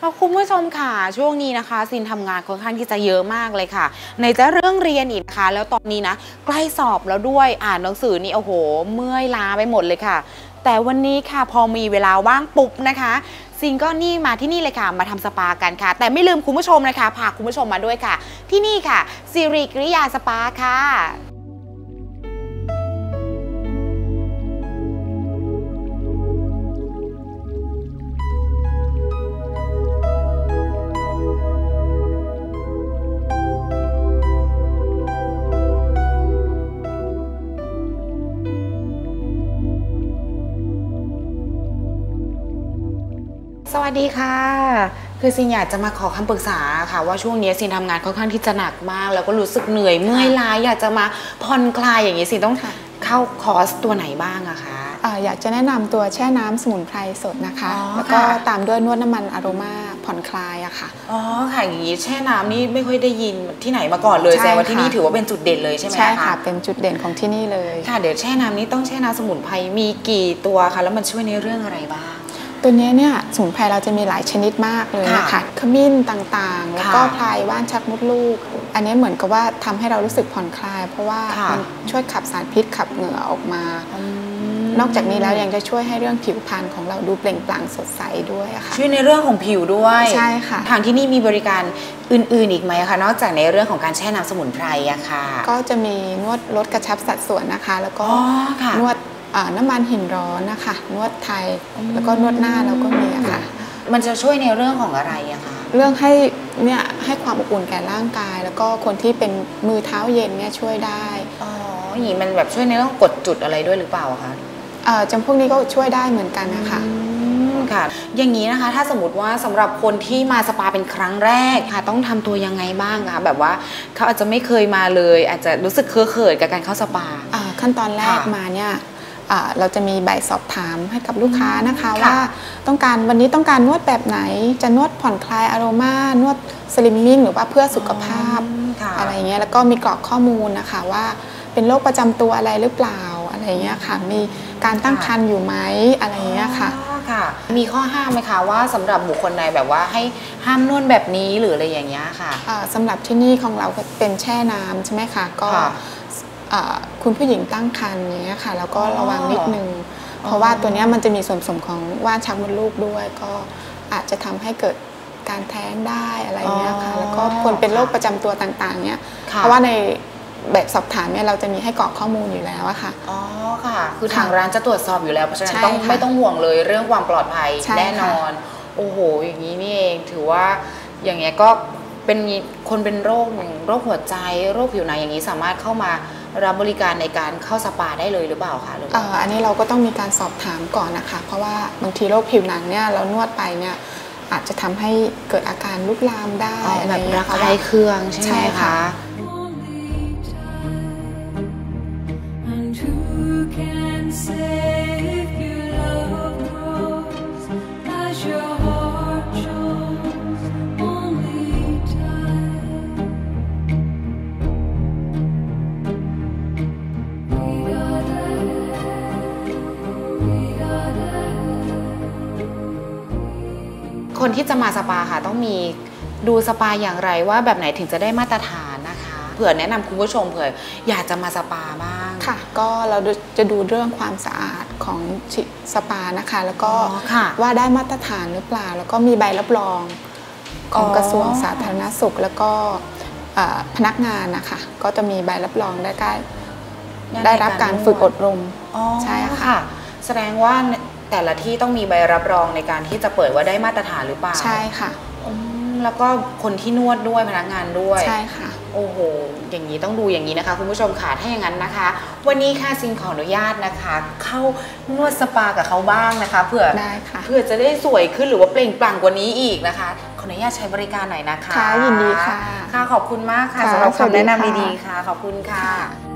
แล้วคุณผู้ชมค่ะช่วงนี้นะคะซินทำงานค่อนข้างที่จะเยอะมากเลยค่ะ ในจะเรื่องเรียนอีกนะคะแล้วตอนนี้นะใกล้สอบแล้วด้วยอ่านหนังสือนี่โอ้โห เมื่อยล้าไปหมดเลยค่ะ แต่วันนี้ค่ะพอมีเวลาว่างปุ๊บนะคะซินก็นี่มาที่นี่เลยค่ะ มาทำสปากันค่ะ แต่ไม่ลืมคุณผู้ชมนะคะพาคุณผู้ชมมาด้วยค่ะ ที่นี่ค่ะสิริกริยาสปาค่ะ สวัสดีค่ะ คือซินอยากจะมาขอคำปรึกษาค่ะ ว่าช่วงนี้ซินทำงานค่อนข้างที่จะหนักมาก แล้วก็รู้สึกเหนื่อยเมื่อยล้าอยากจะมาผ่อนคลายอย่างนี้ซินต้องค่ะเข้าคอร์สตัวไหนบ้างอะคะอ่าอยากจะแนะนำตัวแช่น้ำสมุนไพรสดนะคะอ๋อแล้วก็ค่ะตามด้วยนวดน้ำมันอโรมาผ่อนคลายอะค่ะอ๋อค่ะอย่างนี้แช่น้ำนี่ไม่ค่อยได้ยินที่ไหนมาก่อนเลยใช่แสดงว่าที่นี่ค่ะถือว่าเป็นจุดเด่นเลยใช่ไหมใช่ค่ะเป็นจุดเด่นของที่นี่เลยค่ะเดี๋ยวแช่น้ำนี่ต้องแช่น้ำสมุนไพรมีกี่ตัวคะแล้วมันช่วยในเรื่องอะไรบ้าง ตัวเนี้ยเนี่ยสมุนไพรเราจะมีหลายชนิดมากเลยนะค่ะคะขมิ้นต่างๆ แล้วก็ค่ะพลายว่านชักมดลูก อันนี้เหมือนกับว่าทำให้เรารู้สึกผ่อนคลาย เพราะว่าค่ะมันช่วยขับสารพิษขับเหงื่อออกมานอกจากนี้แล้วยังจะช่วยให้เรื่องผิวพรรณของเราดูเปล่งปลั่งสดใสด้วยอะค่ะช่วยในเรื่องของผิวด้วยใช่ค่ะ ทางที่นี่มีบริการอื่น ๆ อีกไหมคะนอกจากในเรื่องของการแช่น้ำสมุนไพรอะค่ะ ก็จะมีนวดลดกระชับสัดส่วนนะคะ แล้วก็อ๋อค่ะนวดอ่า น้ำมันหินร้อนนะคะนวดไทยแล้วก็นวดหน้าเราก็มีอะค่ะ มันจะช่วยในเรื่องของอะไรอะคะเรื่องให้เนี่ยให้ความอบอุ่นแก่ร่างกาย แล้วก็คนที่เป็นมือเท้าเย็นเนี่ยช่วยได้อ๋ออย่างนี้มันแบบช่วยในเรื่องกดจุดอะไรด้วยหรือเปล่าคะเอ่อจำพวกนี้ก็ช่วยได้เหมือนกันนะคะอืมค่ะ อย่างนี้นะคะถ้าสมมติว่าสำหรับคนที่มาสปาเป็นครั้งแรกค่ะ ต้องทำตัวยังไงบ้างคะแบบว่าเขาอาจจะไม่เคยมาเลย อาจจะรู้สึกเคอะเขินกับการเข้าสปาอ่าขั้นตอนแรกค่ะมาเนี่ยอ่า เราจะมีใบสอบถามให้กับลูกค้านะคะค่ะว่าต้องการวันนี้ต้องการนวดแบบไหน จะนวดผ่อนคลายอารมานวดสลิมมิ่งหรือว่าเพื่อสุขภาพค่ะอะไรเงี้ยแล้วก็มีกรอกข้อมูลนะคะว่าเป็นโรคประจำตัวอะไรหรือเปล่าอะไรเงี้ยค่ะมีการตั้งครรภ์อยู่ไหมอะไรเงี้ยค่ะอ๋อค่ะ มีข้อห้ามไหมคะว่าสำหรับบุคคลใดแบบว่าให้ห้ามนวดแบบนี้หรืออะไรอย่างเงี้ยค่ะอ่าสำหรับที่นี่ของเราก็เป็นแช่น้ำใช่ไหมคะก็ ค่ะอ่าคุณผู้หญิงตั้งครรภ์อย่างเงี้ยค่ะ แล้วก็อ๋อระวังนิดนึงอ๋อเพราะว่าตัวเนี้ยมันจะมีส่วนผสมของว่านชักมดลูกด้วย ก็อาจจะทำให้เกิดการแท้งได้อะไรเงี้ยค่ะอ๋อแล้วก็คนเป็นโรคประจำตัวต่างๆเนี้ยค่ะเพราะว่าในแบบสอบถามเนี่ยเราจะมีให้กรอกข้อมูลอยู่แล้วอะค่ะ อ๋อค่ะ คือค่ะทางร้านจะตรวจสอบอยู่แล้ว เพราะฉะนั้นใช่ต้องค่ะไม่ต้องห่วงเลยเรื่องความปลอดภัยใช่แน่นค่ะอน โอ้โห อย่างนี้นี่เอง ถือว่าอย่างเงี้ยก็เป็นคนเป็นโรคอย่างโรคหัวใจ โรคผิวหนังอย่างนี้สามารถเข้ามา รับบริการในการเข้าสปาได้เลยหรือเปล่าคะหรือว่าเอ่ออันนี้เราก็ต้องมีการสอบถามก่อนนะคะ เพราะว่าบางทีโรคผิวหนังเนี่ยเรานวดไปเนี่ยอาจจะทำให้เกิดอาการลุกลามได้อ๋ออะไรแบบเงี้ระยค่ะคายเคืองใช่ไหมใช่ค่ะ คนที่จะมาสปาค่ะต้องมีดูสปาอย่างไรว่าแบบไหนถึงจะได้มาตรฐานนะคะ เผื่อแนะนำคุณผู้ชมเผื่ออยากจะมาสปาบ้าง ค่ะ ก็เราดูจะดูเรื่องความสะอาดของชิสปานะคะ แล้วก็อ๋อค่ะ ว่าได้มาตรฐานหรือเปล่า แล้วก็มีใบรับรองของอ๋อกระทรวงสาธารณสุข แล้วก็เอ่อพนักงานนะคะ ก็จะมีใบรับรองได้การได้รับการฝึกอบรม อ๋อใช่ค่ะค่ะแสดงว่า แต่ละที่ต้องมีใบรับรองในการที่จะเปิดว่าได้มาตรฐานหรือเปล่าใช่ค่ะอืมแล้วก็คนที่นวดด้วยพนักงานด้วย ใช่ค่ะ โอ้โห อย่างนี้ต้องดูอย่างนี้นะคะคุณผู้ชมค่ะถ้าอย่างนั้นนะคะ วันนี้ค่ะซิงขออนุญาตนะคะ เข้านวดสปากับเขาบ้างนะคะเผื่อได้ค่ะเพื่อจะได้สวยขึ้นหรือว่าเปล่งปลั่งกว่านี้อีกนะคะ ขออนุญาตใช้บริการหน่อยนะคะค่ะยินดีค่ะ ค่ะขอบคุณมากค่ะค่ะสำหรับสวัสคำดีแนะนำค่ะ ดีๆค่ะ ขอบคุณค่ะค่ะ